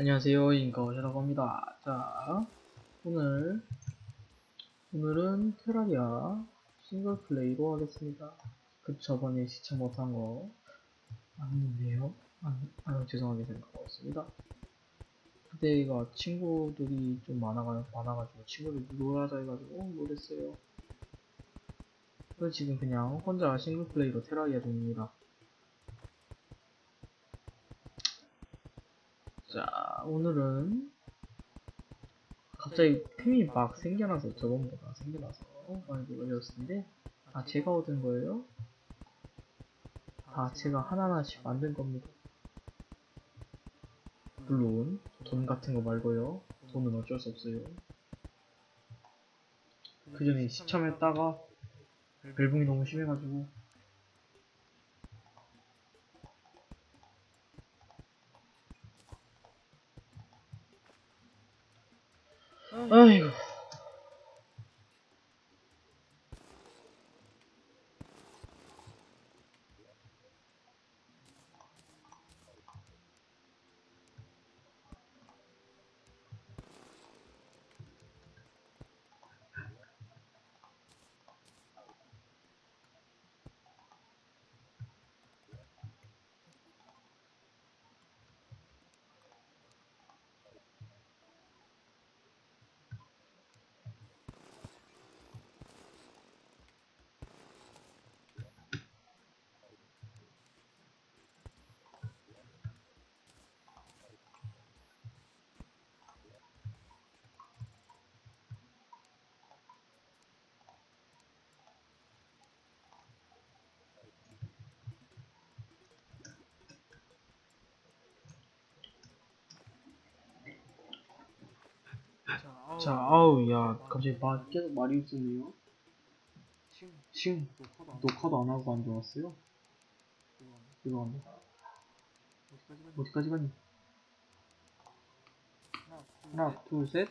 안녕하세요. 인거샤라고 합니다. 자 오늘 오늘은 테라리아 싱글플레이로 하겠습니다. 그 저번에 시청 못한 거 아는데요? 아, 아 죄송하게 생각하고 있습니다. 그때가 친구들이 좀 많아가, 많아가지고 친구들 놀아자 해가지고 못했어요. 그래서 지금 그냥 혼자 싱글플레이로 테라리아 중입니다 자, 오늘은 갑자기 템이 막 생겨나서 저번보다 생겨나서 많이 놀라졌는데 아 제가 얻은 거예요? 다 제가 하나하나씩 만든 겁니다. 물론 돈 같은 거 말고요. 돈은 어쩔 수 없어요. 그 전에 시참했다가 벨붕이 너무 심해가지고 아이 자 아우 야 갑자기 마, 계속 말이 없으네요. 지금 녹화도 안 하고 안 들어왔어요? 죄송합니다 어디까지 가니? 하나 둘셋.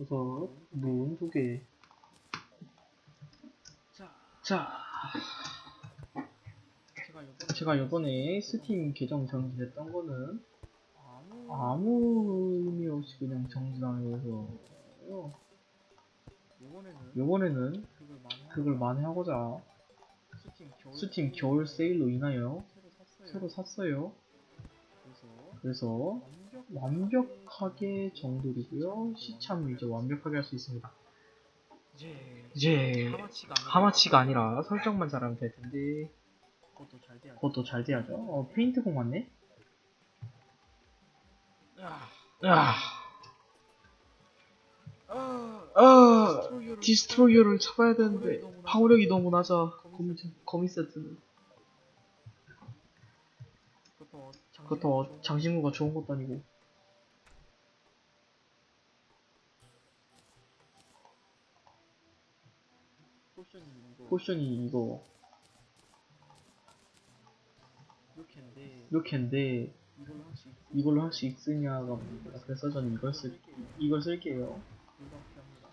여섯 문 두 개. 자. 제가 요번에 스팀 계정 정지했던 거는 아무 의미 없이 그냥 정지당해서 요번에는 그걸 만회하고자 스팀 겨울 세일로 인하여 새로 샀어요. 그래서 완벽하게 정돌이고요. 시참을 이제 완벽하게 할 수 있습니다. 이제 하마치가 아니라 설정만 잘하면 될 텐데 그것도 잘 돼야죠. 어 페인트 공 맞네 아, 아, 디스트로이어를 잡아야 되는데 방어력이 너무 낮아. 거미, 거미 세트는. 그것도 어, 장신구가 좋은 것도 아니고. 포션이 이거 이렇게인데 이 걸로 할 수 있으냐가 문제다. 그래서 저는 이걸 쓸 이걸 쓸게요.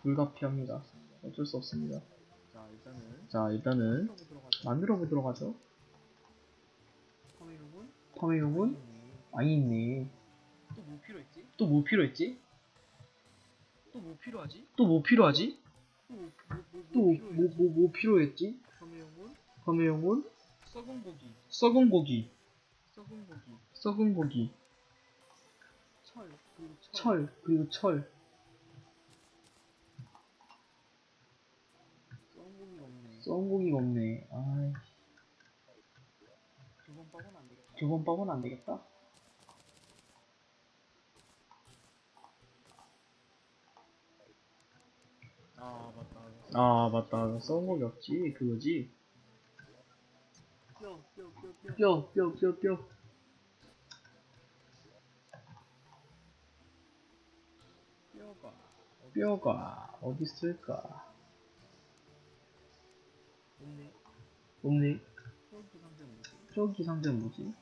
불가피합니다. 어쩔 수 없습니다. 자 일단은 만들어 보도록 하죠. 파밍용은 아니 있네. 또 뭐 필요했지? 또 뭐 필요했지? 또 뭐 필요하지? 또 뭐 필요하지? 또뭐또뭐뭐뭐 필요했지? 섬유용은 파밍용은 썩은 고기, 썩은 고기, 썩은 고기, 썩은 고기, 철, 그리고 철. 철 그리고 철. 썩은 고기가 없네. 썩은 고기가 없네. 아이 두번 빠면 안 되겠다. 두번 빠면 안 되겠다. 아 맞다. 아 맞다 썩은 고기 없지 그거지. 뼈, 뼈, 뼈, 뼈. 뼈, 뼈, 뼈, 뼈. 뼈가 뼈가 어디 있을까? 없네. 없네. 뼈기 상태 뭐지? 저기 상자는 뭐지?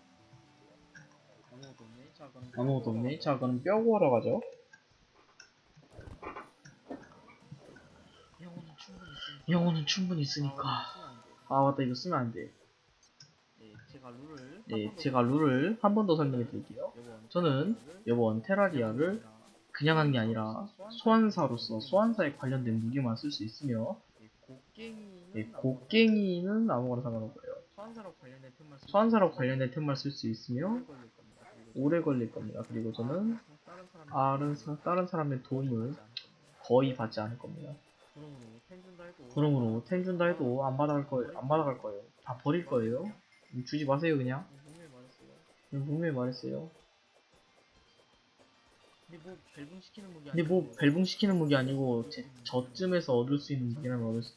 아무것도 없네. 자 그럼 아무것도 없네. 자, 그럼 뼈 구하러 가죠. 영혼은 충분히 있으니까. 영혼은 충분히 있으니까. 아. 아, 맞다. 이거 쓰면 안 돼. 네, 제가 룰을 네, 제가 룰을 한 번 더 설명해 드릴게요. 저는 이번 테라리아를 그냥 하는 게 아니라 소환사로서 소환사에 관련된 무기만 쓸 수 있으며 네, 곡괭이는 아무거나 상관없고요. 소환사로 관련된 템만 쓸 소환사로 관련된 템만 쓸 수 있으며 오래 걸릴 겁니다. 그리고 저는 다른 사람 다른, 사- 사람의 도움을 거의 받지 않을 겁니다. 그러므로 템 준다 해도 안 받아갈 거예요. 안 받아갈 거예요. 다 버릴 거예요. 음, 주지 마세요 그냥. 분명히 말했어요. 근데 뭐 벨붕 시키는 무기 근데 뭐 아니고 벨붕 시키는 무기 아니고 제, 저쯤에서 얻을 수 있는 무기라면 얻을 수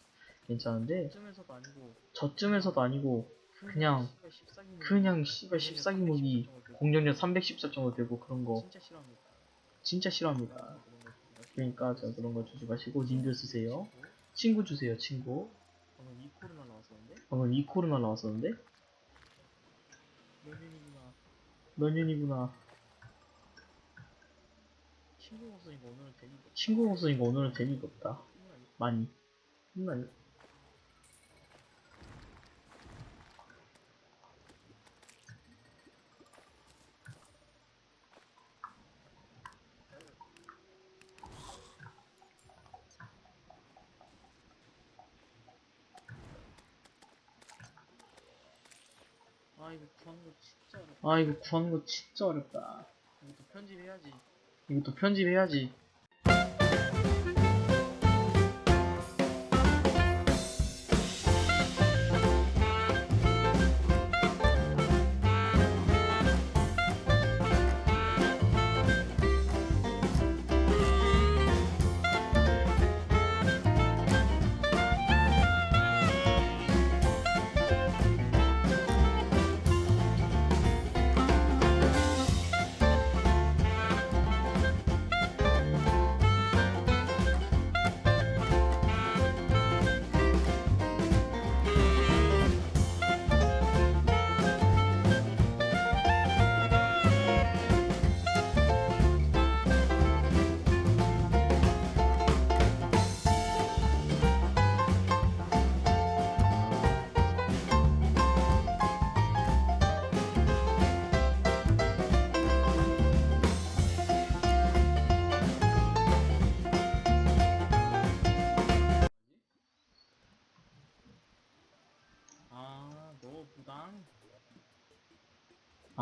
괜찮은데 쯤에서도 아니고 저쯤에서도 아니고 그냥 씨발 십사기 무기, 그냥 씨발 14기 무기 공격력 314 정도 되고 그런 거 진짜 싫어합니다. 진짜 싫어합니다. 그러니까 저 그런 거 주지 마시고 님들 쓰세요. 친구 주세요 친구. 방금 이 코로나 나왔었는데 방금 이 코로나 나왔었는데 몇년이구나 몇 년이구나. 친구 없으니까 오늘은 되게 친구 없으니까 오늘은 재미가 없다. 많이. 많이. 아 이거 구하는 거 진짜 어렵다. 아 이거 구하는 거 진짜 어렵다. 이것도 편집해야지. 이것도 편집해야지.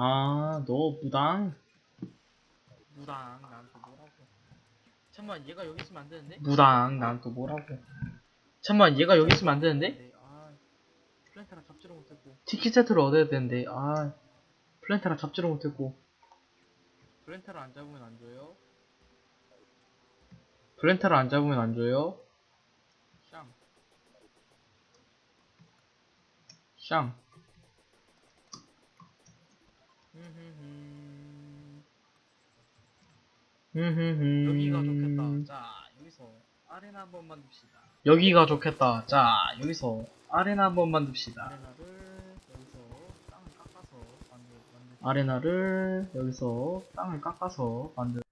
아, 너 무당? 무당 나한테 뭐라고? 잠만 얘가 여기 있으면 안 되는데? 무당, 난 또 뭐라고. 잠만, 얘가 여기 있으면 안 되는데? 네, 아 플랜타랑 잡지를 못했고 티켓 세트를 얻어야 되는데, 아, 플랜타랑 잡지를 못했고, 플랜타를 안 잡으면 안 줘요. 플랜타를 안 잡으면 안 줘요. 샹 샹. 여기가 좋겠다. 자 여기서 아레나 한번 만듭시다. 여기가 좋겠다. 자, 여기서 아레나 한번 만듭시다. 아레나를 여기서 땅을 깎아서 만들 만들. 아레나를 여기서 땅을 깎아서 만들.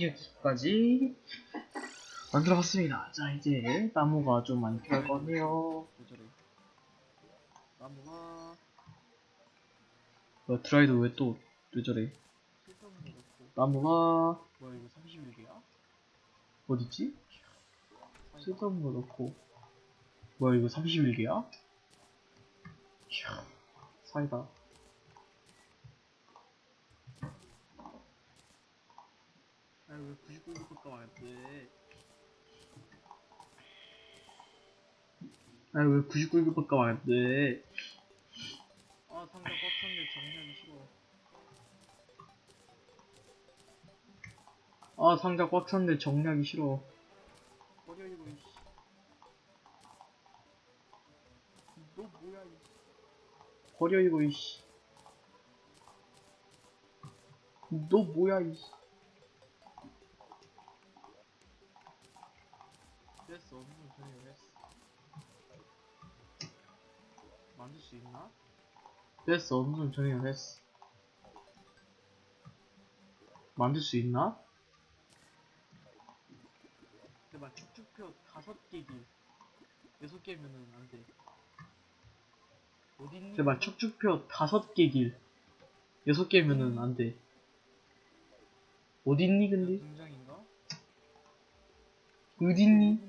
여기까지 만들어봤습니다. 자, 이제 나무가 좀 많이 필요할 것 같네요. 나무가 야, 드라이드 왜 또, 왜 저래? 나무가, 뭐야 이거 31개야? 어딨지? 쓸데없는 거 넣고. 뭐야, 이거 31개야? 이야, 사이다. 아왜 99개밖에 안 돼? 아니, 왜 99개밖에 안 돼? 아 상자 꽉 찼는데 정리하기 싫어. 아, 상자 꽉 찼는데 정리하기 싫어. 버려 이거 이씨. 너 뭐야 이 버려, 이거, 이씨. 너 뭐야, 이씨. 됐어 오늘 저녁 됐어. 만들 수 있나? 됐어, 어느 정도 정리가 됐어. 만들 수 있나? 제발 축축표 다섯 개길 여섯 개면은 안 돼. 어딨니? 제발 척추표 다섯 개 길. 여섯 개면은 안 돼. 어딨니, 근데? 등장인가? 어딨니?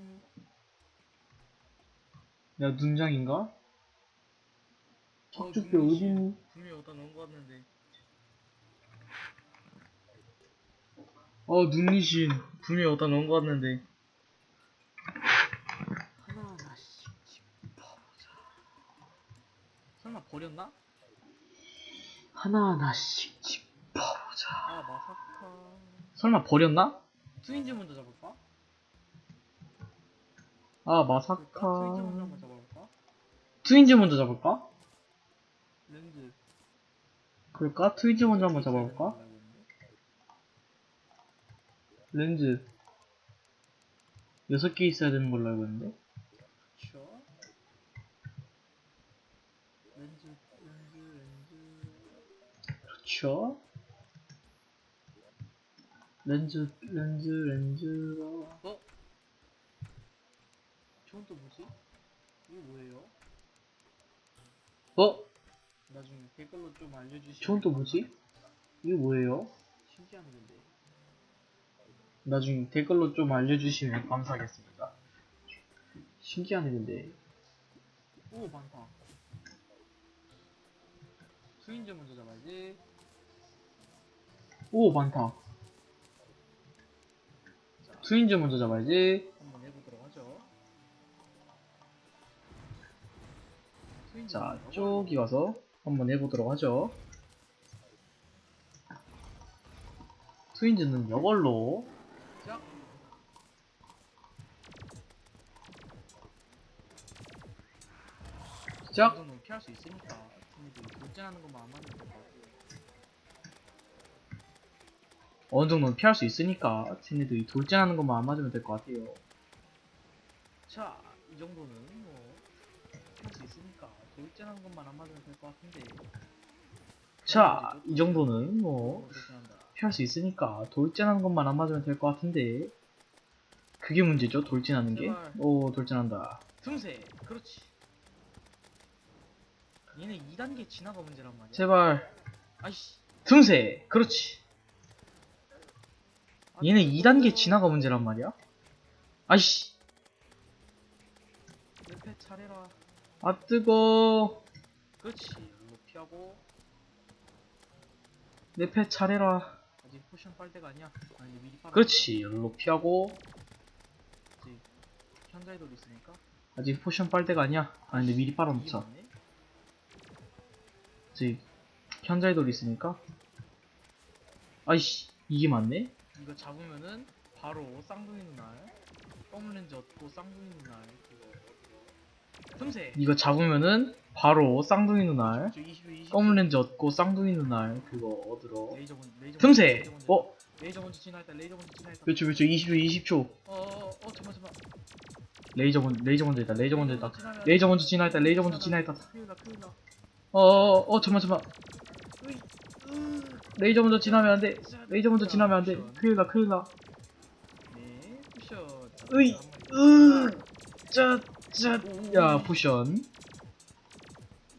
야, 눈장인가? 어, 눈이지. 어딨니? 분명히 어디다 놓은 거 같는데. 어, 눈이신. 분명히 어디다 놓은 거 같는데. 하나하나씩 짚어보자. 설마 버렸나? 하나하나씩 짚어보자. 아 마사카. 설마 버렸나? 트윈즈 먼저 잡을까? 아, 그럴까? 트윈즈 먼저 마사카. 한번 잡아볼까? 트윈즈 먼저 잡을까? 렌즈. 그럴까? 트윈즈 먼저 한번 잡아볼까? 렌즈. 여섯 개 있어야 되는 걸로 알고 있는데. 그쵸? 렌즈, 렌즈, 렌즈. 그렇죠. 렌즈, 렌즈, 렌즈가. 어? 저건 또 뭐지? 이거 뭐예요? 어? 나중에 댓글로 좀 알려주시면 저건 또 뭐지? 이게 뭐예요? 신기하네 근데 나중에 댓글로 좀 알려주시면 감사하겠습니다. 신기하네, 근데. 오 많다 트윈즈 먼저 잡아야지 오, 많다. 자 트윈즈 먼저 잡아야지. 자, 저기 가서 한번 해보도록 하죠. 트윈즈는 이걸로 자 시작! 이 정도는 피할 수 있으니까 돌진하는 것만 안 될것 같아요 어느 정도는 피할 수 있으니까 쟤네들이 돌진하는 것만 안 맞으면 될 것 같아요. 자, 이 정도는 돌진하는 것만 안 맞으면 될 것 같은데. 자, 이 정도는 뭐. 피할 수 있으니까 돌진하는 것만 안 맞으면 될 것 같은데 그게 문제죠 돌진하는 게? 오 돌진한다. 틈새, 그렇지. 얘네 2단계 지나가 문제란 말이야. 제발 아이씨. 틈새 그렇지. 아, 얘네 그거 2단계 지나가 문제란 말이야. 아이씨 옆에 차례라. 아 뜨거 그렇지. 이거 피하고 내패 차례라. 아직 포션 빨 때가 아니야. 아니 미리 빨아. 그렇지 열로 피하고 아직 현자의 돌 있으니까. 아직 포션 빨 때가 아니야. 아 근데 미리 빨아놓자. 이게 맞네? 아직 현자의 돌이 있으니까. 아이씨 이게 맞네? 이거 잡으면은 바로 쌍둥이 눈알 검은 렌즈 얻고 쌍둥이 그거 틈새 이거 잡으면은 바로 쌍둥이 눈알 저 20초 20초 검은 렌즈 얻고 쌍둥이 눈알 그거 얻으러. 레이저 먼저 레이저 틈새! 어? 레이저 먼저 지나했다 레이저 먼저 몇초 몇초 20초 20초. 어어어 어, 잠깐 잠깐 레이저 먼저 레이저 먼저 했다. 레이저 먼저 했다 레이저 먼저 지나했다 레이저 먼저 나 어어어 어, 잠만 잠만. 레이저 먼저 지나면 안돼. 자, 레이저 먼저 자, 지나면 안돼. 쿠션. 큰일 나 큰일 나. 네 으이, 자, 짜 짜야 포션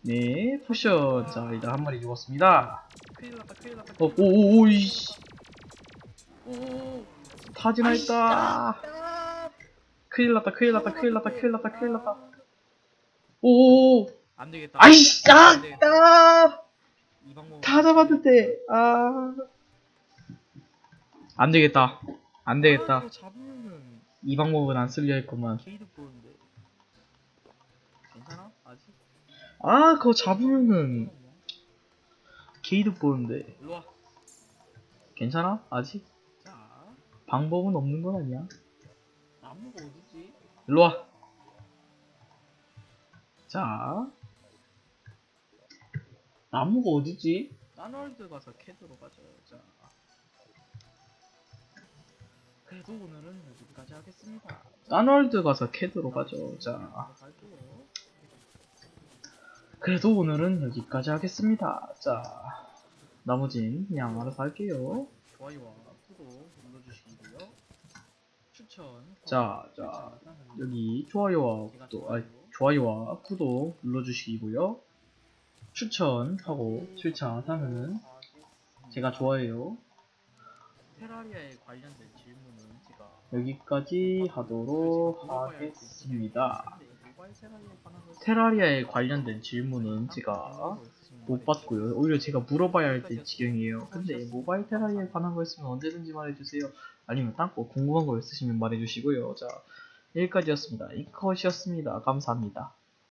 네, 포션. 자, 일단 한 마리 죽었습니다. 큰일 났다 큰일 났다 어, 오, 오, 오, 이씨. 오오오 타지나 했다. 큰일 났다, 큰일 났다, 큰일 났다, 큰일 났다, 큰일 났다. 오, 오, 오. 안 되겠다 아이씨, 아, 안 되겠다. 아, 이 방법 다 잡았는데, 아. 안 되겠다. 안 되겠다. 아, 잡으면은 이 방법은 안 쓰려 했구만. 게이드 보는데 괜찮아 아직 아, 그거 잡으면은 게이드 보는데. 일로 괜찮아? 아직? 와자 방법은 없는 건 아니야. 나무가 어디지 일로 와. 자. 나무가 어디지? 나널드 가서 캐드로 가죠 자 그래도 오늘은 여기까지 하겠습니다 사널드 가서 캐드로 가죠. 자. 갈게요 그래도 오늘은 여기까지 하겠습니다. 자. 나머진 그냥 알아서 할게요. 좋아요와 구독 눌러주시고요 추천 자, 자. 여기 좋아요와 구독, 아, 좋아요와 구독 눌러주시고요. 추천하고 실천하면은 제가 좋아해요. 테라리아에 관련된 질문은 제가 여기까지 하도록 하겠습니다. 테라리아에 관련된 질문은 제가 못 받고요. 오히려 제가 물어봐야 할 때 지경이에요. 근데 모바일 테라리아에 관한 거 있으면 언제든지 말해주세요. 아니면 딴거 궁금한 거 있으시면 말해주시고요. 자, 여기까지였습니다. 이컷이었습니다. 감사합니다.